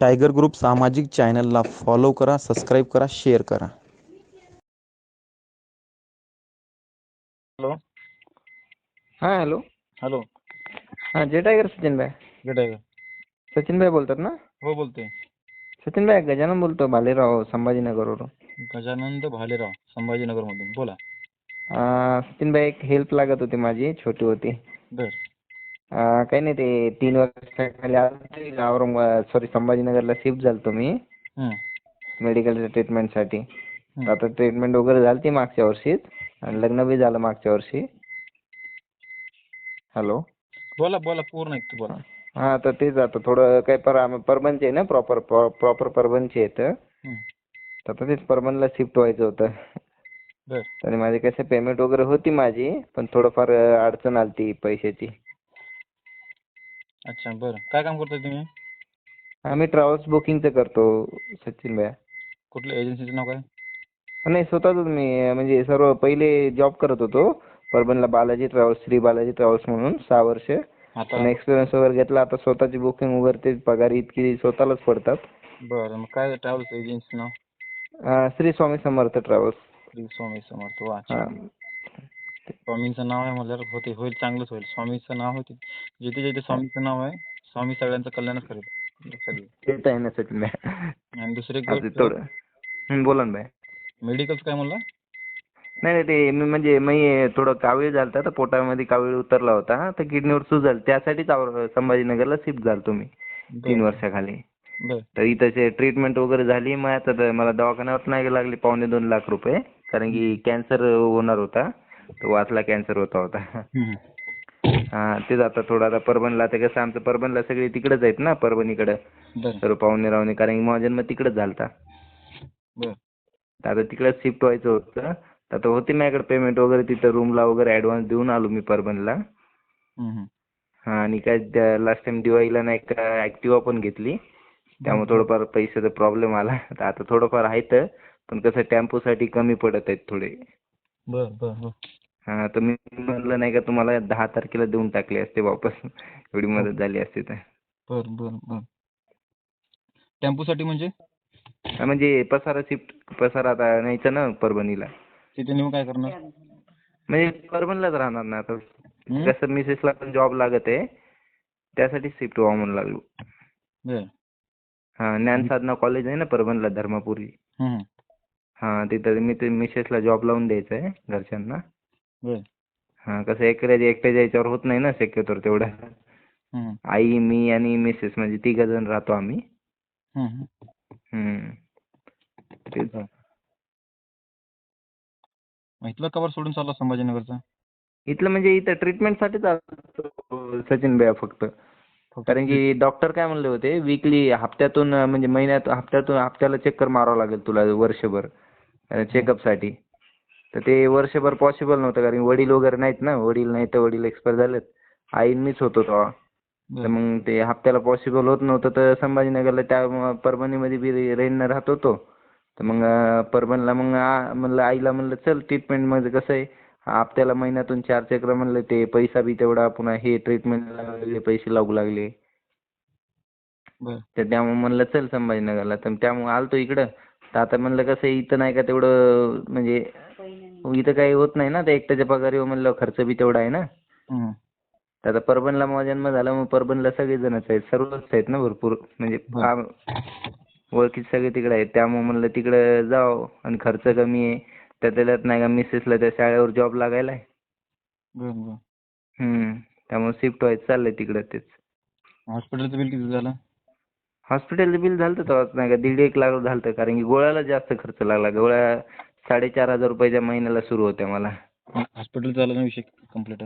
Tiger group सामाजिक चॅनलला follow करा सबस्क्राईब करा शेअर करा. हॅलो. हां हॅलो. हॅलो. हां जे टायगर सचिन भाई. गेट आहे सचिन भाई बोलतात ना? हो बोलते सचिन भाई गजानन बोलतो भालेराव संभाजीनगरवरून. गजानंद भालेराव संभाजीनगरमधून. बोला. अं, सचिन भाई एक हेल्प लागत होती माझी छोटी होती. बर. काही नाही ते तीन वर्षाखाली औरंगाबाद सॉरी संभाजीनगरला शिफ्ट झालतो मी. मेडिकलच्या ट्रीटमेंटसाठी. आता ट्रीटमेंट वगैरे झाली मागच्या वर्षीच आणि लग्न बी झालं मागच्या वर्षी. हॅलो बोला बोला पूर्ण ऐकतो बोला. हां तर तेच आता थोडं काही पर परबनचे आहे ना प्रॉपर प्रॉपर परबनचे आहेत हं, तर आता तेच परबनला शिफ्ट व्हायचं होतं. आणि माझे कसं पेमेंट वगैरे होती माझी पण थोडंफार अडचण आलती पैशाची. अच्छा बरं. काय काम करताय तुम्ही? आम्ही ट्रॅव्हल्स बुकिंगचं करतो सचिन भैया. कुठल्या एजन्सीचं नाव काय? नाही स्वतःच मी म्हणजे सर्व पहिले जॉब करत होतो परभणीला बालाजी ट्रॅव्हल्स श्री बालाजी ट्रॅव्हल्स म्हणून सहा वर्ष. आता? आणि एक्सपिरियन्स वगैरे घेतला आता स्वतःची बुकिंग वगैरे ते पगार इतकी स्वतःलाच पडतात. बरं मग काय ट्रॅव्हल्स एजन्सीचं नाव? अं, श्री स्वामी समर्थ ट्रॅव्हल्स श्री स्वामी समर्थ वा अच्छा हां स्वामींचं नाव आहे म्हणल्यावर होते होईल चांगलंच होईल. स्वामीचं नाव होते. जिथे जिथे स्वामीचं नाव आहे स्वामी सगळ्यांचं कल्याणच करेल लक्षात घे. तेच आहे ना सचिन भैया आणि दुसरी एक गोष्ट थोडं हं, बोला ना भाई. मेडिकलचं काय म्हणला? नाही नाही ते मी म्हणजे मी थोडं कावीळ झालता तर पोटामध्ये कावीळ उतरला होता. तर किडनीवर सूज झाली त्यासाठीच संभाजीनगरला शिफ्ट झालतो मी तीन वर्षाखाली. बरं. तर इथं ट्रीटमेंट वगैरे झाली मग आता तर मला दवाखान्यावर नाही लागली पावणे दोन लाख रुपये. कारण की कॅन्सर होणार होता. तो वाचला कॅन्सर होता होता. हं, तेच आता थोडं आता परभणीला आता कसं आमचं परभणीला सगळे तिकडेच आहेत ना परभणीकडं. सर्व पाहुणे रावणे कारण की माझा जन्म तिकडेच झालता. आता तिकडेच शिफ्ट व्हायचं होतं. आता होते माझ्याकडे पेमेंट वगैरे तिथं रूमला वगैरे ॲडव्हान्स देऊन आलो मी परभणीला. हं, आणि काय लास्ट टाइम दिवाळीला नाही का ॲक्टिवा पण घेतली. त्यामुळे थोडंफार पैशाचा प्रॉब्लेम आला. तर आता थोडंफार आहेत पण कसं टेम्पोसाठी कमी पडत आहेत थोडे. बरं बरं बरं. हा तर मी म्हणलं नाही का तुम्हाला दहा तारखेला देऊन टाकले असते वापस. एवढी मदत झाली असती तर. बर बर बर. टेम्पोसाठी म्हणजे? हा, म्हणजे पसारा शिफ्ट पसारा आता न्यायचं ना परभणीला. तिथे नेऊन काय करणार? म्हणजे परभणीलाच राहणार ना आता. हं? कसं मिसेसला पण जॉब लागत आहे त्यासाठी शिफ्ट व्हावं म्हणून लागलो. बर. हा ज्ञानसाधना कॉलेज आहे ना परभणीला धर्मापुरी. हं, हं. हा तिथं मी ते मिसेसला जॉब लावून द्यायचा आहे घरच्यांना. हा कसं एकट्या एकट्याच्या याच्यावर होत नाही ना शक्यतो तेवढं. हं. आई मी आणि मिसेस म्हणजे तिघ जण राहतो आम्ही. तेच. इथलं कवर सोडून चालला संभाजीनगरचा? इथलं म्हणजे इथं ट्रीटमेंटसाठीच आलो सचिन भैया फक्त. कारण की डॉक्टर काय म्हणले होते वीकली हप्त्यातून म्हणजे महिन्यात हप्त्यातून हप्त्याला चक्कर मारावं लागेल तुला वर्षभर. चेकअपसाठी तर ते वर्षभर पॉसिबल नव्हतं कारण वडील वगैरे नाहीत ना. वडील नाही तर वडील एक्सपायर झालेत. आई मीच होतो तेव्हा तर मग ते हप्त्याला पॉसिबल होत नव्हतं तर संभाजीनगरला त्या परभणीमध्ये बी रेंटनं राहत होतो. तर मग परभणीला मग म्हणलं आईला म्हणलं चल ट्रीटमेंटमध्ये कसं आहे? हप्त्याला महिन्यातून चार चक्र म्हणलं ते पैसा बी तेवढा पुन्हा हे ट्रीटमेंटला वेगळे पैसे लागू लागले. तर त्यामुळे म्हणलं चल संभाजीनगरला. तर त्यामुळे आलतो इकडं. तर आता म्हणलं कसं आहे, इथं नाही का तेवढं म्हणजे इथं काही होत नाही ना ते एकट्याच्या पगारीवर म्हणलं खर्च बी तेवढा आहे ना. हं, हं. तर आता परभणीला माझा जन्म झाला मग परभणीला सगळेजणच आहेत सर्वच आहेत ना भरपूर. म्हणजे. आ- ओळखीचे सगळे तिकडे आहेत. त्यामुळे म्हणलं तिकडं जावं आणि खर्च कमी आहे. त्यात नाही का मिसेसला त्या शाळेवर जॉब लागायला आहे. बर बर. हम्म. त्यामुळे शिफ्ट व्हायचं चाललंय तिकडं तेच. हॉस्पिटलचं बिल किती झालं? हॉस्पिटलचं बिल झालं तेव्हाच नाही का? दीड एक लाख झालं कारण की गोळ्याला जास्त खर्च लागला. गोळ्या साडेचार हजार रुपयाच्या महिन्याला सुरू होत्या मला. हॉस्पिटल झालं ना विषय कंप्लीट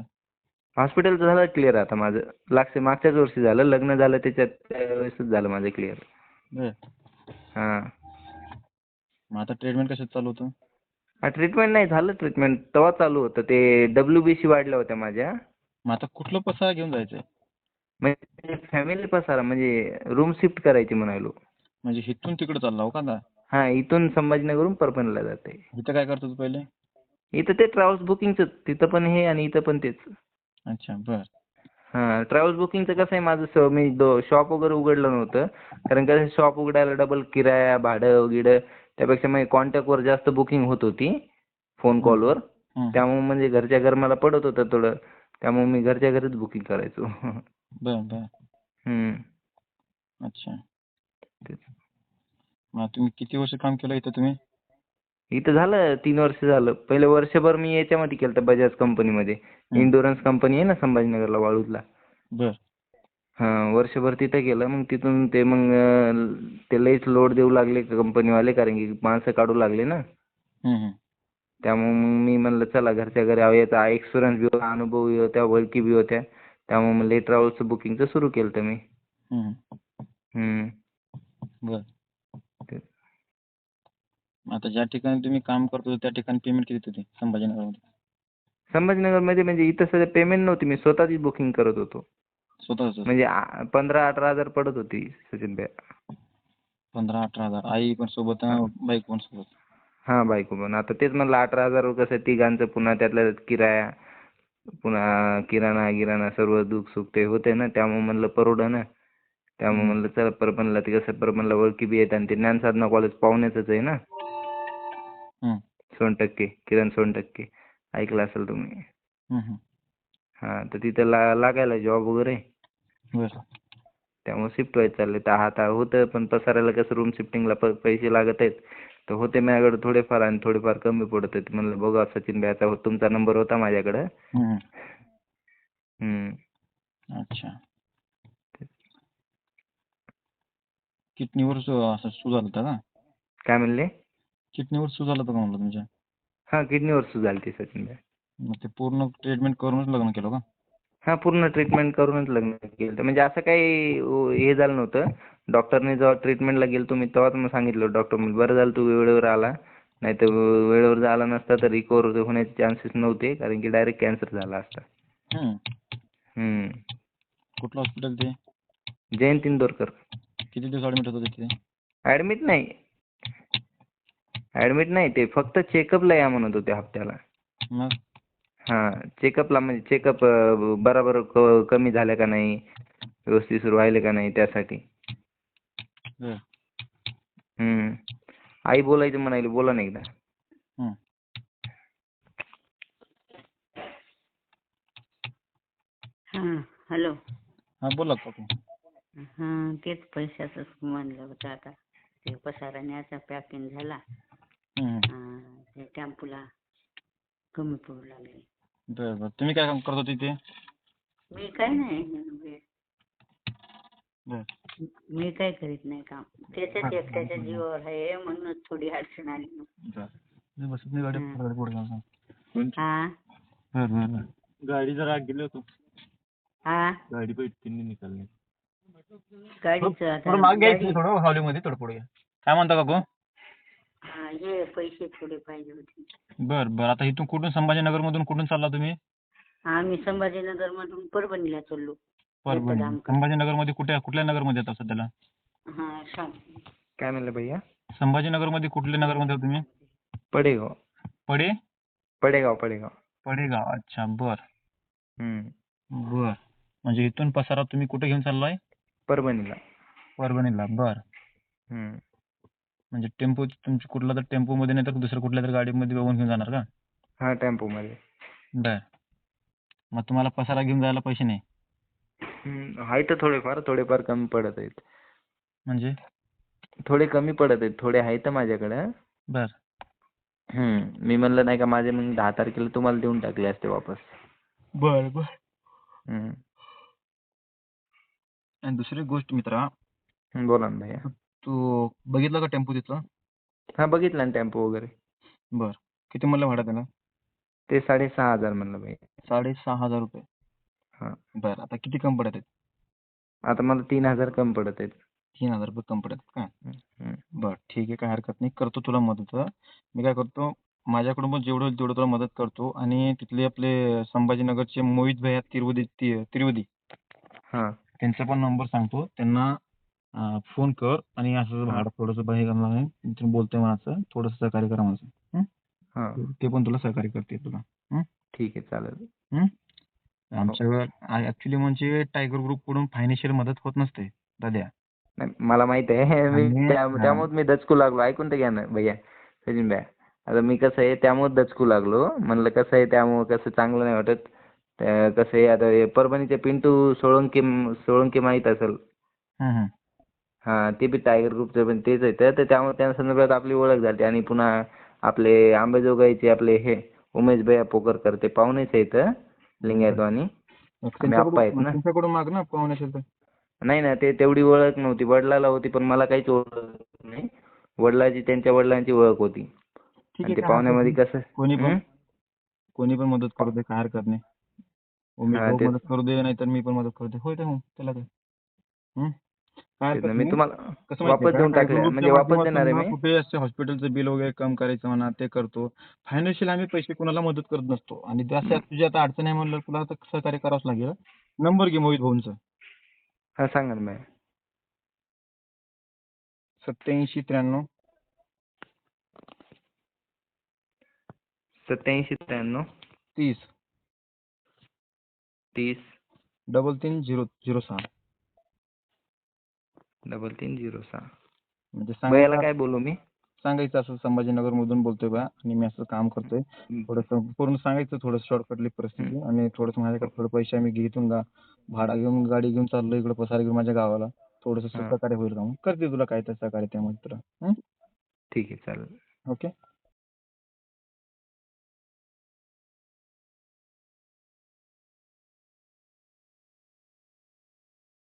हॉस्पिटलचं झालं क्लिअर आता माझं. लागते मागच्याच वर्षी झालं. लग्न झालं त्याच्यात त्यावेळेसच झालं माझं क्लिअर बर. हां. मग आता ट्रीटमेंट कशात चालू होतं? हा ट्रीटमेंट नाही झालं ट्रीटमेंट तेव्हा चालू होतं. ते डब्ल्यू बी सी वाढल्या होत्या माझ्या. मग आता कुठलं पसारा घेऊन जायचंय? म्हणजे फॅमिली पसारा म्हणजे रूम शिफ्ट करायची म्हणालो म्हणजे इथून तिकडे चालला हो का आता? हा इथून संभाजीनगरहून परभणीला जाते. इथं काय करतो तू पहिले? इथं ते ट्रॅव्हल्स बुकिंगचं तिथं पण हे आणि इथं पण तेच. अच्छा बर. हां ट्रॅव्हल्स बुकिंगचं कसं आहे माझं स मी दो शॉप वगैरे उघडलं नव्हतं. कारण कसं शॉप उघडायला डबल किराया भाडं गिडं त्यापेक्षा मग कॉन्टॅक्टवर जास्त बुकिंग होत होती फोन कॉलवर हं. त्यामुळे म्हणजे घरच्या घर मला पडत होतं थोडं. त्यामुळे मी घरच्या घरीच बुकिंग करायचो. बर बर. हम्म. अच्छा. तेच. मग तुम्ही किती वर्ष काम केलं इथं तुम्ही? इथं झालं तीन वर्ष झालं. पहिले वर्षभर मी याच्यामध्ये केलं होतं बजाज कंपनीमध्ये. इंडोरन्स कंपनी आहे ना संभाजीनगरला वाळूजला बर. हां वर्षभर तिथं केलं. मग तिथून ते मग ते लईच लोड देऊ लागले कंपनीवाले कारण की माणसं काढू लागले ना. त्यामुळे मग मी म्हणलं चला घरच्या घरी यावं याचा एक्सपिरियन्स बी होता अनुभव बी होत्या ओळखी बी होत्या. त्यामुळे मग लेट ट्रॅव्हल्सचं बुकिंगचं सुरू केलं होतं मी. हम्म. बर. आता ज्या ठिकाणी तुम्ही काम करत होते त्या ठिकाणी पेमेंट किती होते संभाजीनगरमध्ये? संभाजीनगरमध्ये म्हणजे इथं सध्या पेमेंट नव्हती मी स्वतःची बुकिंग करत होतो. स्वतःच? म्हणजे आ- पंधरा अठरा हजार पडत होती सचिन भाई पंधरा अठरा हजार. आई पण सोबत बाईक पण सोबत? हां बायको पण आता तेच म्हणलं अठरा हजार कसं तिघांचं पुन्हा त्यातला किराया पुन्हा किराणा गिराणा सर्व दुःख सुख ते होते ना. त्यामुळे म्हणलं परवडं ना. त्यामुळे म्हणलं चला परभणला ते कसं परभणला ओळखी बी आहेत आणि ते ज्ञानसाधना कॉलेज पाहुण्याचंच आहे ना. सोनटक्के किरण सोनटक्के. ऐकलं असेल तुम्ही. हं, हं. हां तर तिथं ला लागायला जॉब वगैरे? बर. त्यामुळे शिफ्ट व्हायचं चाललंय. तर आता होतं पण पसारायला कसं रूम शिफ्टिंगला प पैसे लागत आहेत. तर होते माझ्याकडे थोडेफार आणि थोडेफार कमी पडत आहेत. म्हणलं बघा सचिन भाई आता तुमचा नंबर होता माझ्याकडं. हं, हं. अच्छा. किडनीवर असं झालं का? काय म्हणले? किडनीवर सू झालं होतं का म्हणलं तुमच्या? हां किडनीवर सुज झाली सचिन भाई. मग ते पूर्ण ट्रीटमेंट करूनच लग्न केलं का? हां पूर्ण ट्रीटमेंट करूनच लग्न केलं होतं. म्हणजे असं काही अं, हे झालं नव्हतं. डॉक्टरने जेव्हा ट्रीटमेंटला गेलो तुम्ही तेव्हाच मग सांगितलं डॉक्टर बरं झालं तू वेळेवर आला. नाही तर वेळेवर आला नसता तर रिकवर होण्याचे चान्सेस नव्हते कारण की डायरेक्ट कॅन्सर झाला असता. हं. हम्म. कुठलं हॉस्पिटल ते? जयंत इंदोरकर. किती दिवस ॲडमिट होतं तिथे? ॲडमिट नाही. ॲडमिट नाही ते फक्त चेकअपला या म्हणत होते हप्त्याला. मग? हां चेकअपला म्हणजे चेकअप बरोबर क कमी झालं का नाही? व्यवस्थित सुरू राहिले का नाही त्यासाठी? बर. हम्म. आई बोलायचं म्हणाली बोला ना एकदा. हं. हां हॅलो. हां बोला काकू हां तेच पैशाचंच म्हणलं होतं आता. ते पसारा न्यायचा पॅकिंग झाला. टेम्पोला कमी पडू लागले. बरं बरं. तुम्ही काय काम करत होते तिथे मी काय नाही म्हणजे बर. मी काय करीत नाही काम. त्याच्याच एकट्याच्या जीवावर आहे म्हणूनच थोडी अडचण आली. बरं. बसत नाही गाडी. गाडी पुढे जाऊन सांग. हा? बरं बरं बरं. गाड़ी जरा गेलो होतो. हा? गाड़ी इतनी निकलने गाडीचं आता थोडं मागे गाडी- घ्यायचं थोडं हॉलीमध्ये थोडं पुढे घ्या काय म्हणता काकू? हा, हे पैसे थोडे पाहिजे होते. बरं बरं. आता इथून कुठून संभाजीनगर मधून कुठून चालला तुम्ही? आम्ही संभाजीनगर मधून परभणीला चाललो. परभणी. संभाजीनगरमध्ये कुठे कुठल्या नगरमध्ये येतात सध्याला? हा सांग काय म्हणलं भैया? संभाजीनगरमध्ये कुठल्या नगरमध्ये तुम्ही? पडेगाव. पडे? पडेगाव पडेगाव. पडेगाव. अच्छा बर. हम्म. बर. म्हणजे इथून पसारा तुम्ही कुठे घेऊन चाललाय? परभणीला. परभणीला. बर. हम्म. म्हणजे टेम्पो तुमची कुठला तर टेम्पो मध्ये नाही तर दुसऱ्या कुठल्या तरी गाडीमध्ये बघून घेऊन जाणार का? हा टेम्पोमध्ये. बर. मग तुम्हाला पसारा घेऊन जायला पैसे नाही? हम्म. आहे तर थोडेफार थोडेफार कमी पडत आहेत. म्हणजे? थोडे कमी पडत आहेत थोडे आहेत माझ्याकडं. बर. हम्म. मी म्हणलं नाही का माझे मग दहा तारखेला तुम्हाला देऊन टाकले असते वापस. बर बर. हम्म. आणि दुसरी गोष्ट मित्रा हम्म, बोला ना भैया. तू बघितला का टेम्पो तिथला? हा बघितला ना टेम्पो वगैरे. बर. किती म्हणलं भाडं त्याला? ते साडेसहा हजार म्हणलं भैया साडेसहा हजार रुपये. हा. बर आता किती कमी पडत आहेत? आता मला तीन हजार कमी पडत आहेत. तीन हजार रुपये कमी पडत. का? बर ठीक आहे काय हरकत नाही. करतो तुला मदत मी काय करतो माझ्याकडून पण जेवढं होईल तेवढं तुला मदत करतो. आणि तिथले आपले संभाजीनगरचे मोहित भैया तिरुवदी ति- तिरुवदी हा. त्यांचा पण नंबर सांगतो. त्यांना अं, फोन कर आणि असं भाडं थोडंसं हे करणार आहे तुम्ही बोलतोय म्हणाचं थोडंसं सहकार्य करा माझं. हं? हा. ते पण तुला सहकार्य करतील तुला. ठीक आहे चालेल. हं? आमच्याकडे ऍक्च्युली म्हणजे टायगर ग्रुपकडून फायनान्शियल मदत होत नसते दाद्या. नाही, मला माहीत आहे. मी आणि- त्या- हा. त्यामुळेच मी दचकू लागलो. ऐकून तर घ्या ना भैया सचिन भैया. आता मी कसं आहे त्यामुळे दचकू लागलो. म्हणलं कसं आहे त्यामुळे कसं चांगलं नाही वाटत. कसं आहे आता हे परभणीचे पिंटू सोळंके सोळंके माहीत असेल. हा ते बी टायगर ग्रुपचे पण तेच आहेत तर त्यामुळे त्या संदर्भात आपली ओळख झाली. आणि पुन्हा आपले आंबेजोगाईचे आपले हे उमेश भैया पोकरकर ते पाहुणेच आहेत लिंगायतवानी. आप्पा आहेत ना. त्यांच्याकडून माग ना पाहुणे असेल तर? नाही ना ते तेवढी ओळख नव्हती. वडिलाला होती पण मला काहीच ओळख नाही. वडिलाची त्यांच्या वडिलांची ओळख होती. ठीक आणि आहे ते काय पाहुण्यामध्ये हरकत कसं. कोणी पण हं? कोणी पण मदत करू दे काय हरकत नाही. उमेश हा, भाऊ तेच. मदत करू दे नाहीतर मी पण मदत करू दे. होय ते हो त्याला काय? हं? मी. तुम्हाला वापस देऊन टाकले म्हणजे वापस माध्यमातून देणार आहे ना मी. कुठे हॉस्पिटलचं बिल वगैरे कम करायचं म्हणा ते करतो. फायनान्शियल आम्ही पैसे कोणाला मदत करत नसतो. आणि जसं तुझी आता अडचण आहे म्हणलं तुला आता सहकार्य करावंच लागेल? नंबर घे मोहित भाऊंचा. हा सांगा ना भैया सत्याऐंशी त्र्याण्णव. सत्याऐंशी त्र्याण्णव. तीस. तीस. डबल तीन झिरो झिरो सहा. डबल तीन झिरो सहा. म्हणजे काय बोलू मी? सांगायचं असं संभाजीनगर मधून बोलतोय बा आणि मी असं काम करतोय. थोडंसं पूर्ण सांगायचं थोडं शॉर्टकटली परिस्थिती. आणि थोडंसं माझ्याकडे थोडं पैसे आम्ही घेतून गा भाडा घेऊन गाडी घेऊन चाललो इकडे पसार घेऊन माझ्या गावाला. थोडंसं. सहकार्य होईल का मग? करते तुला काय तर सहकार्य त्यामध्ये तुला? ठीक आहे चालेल. ओके?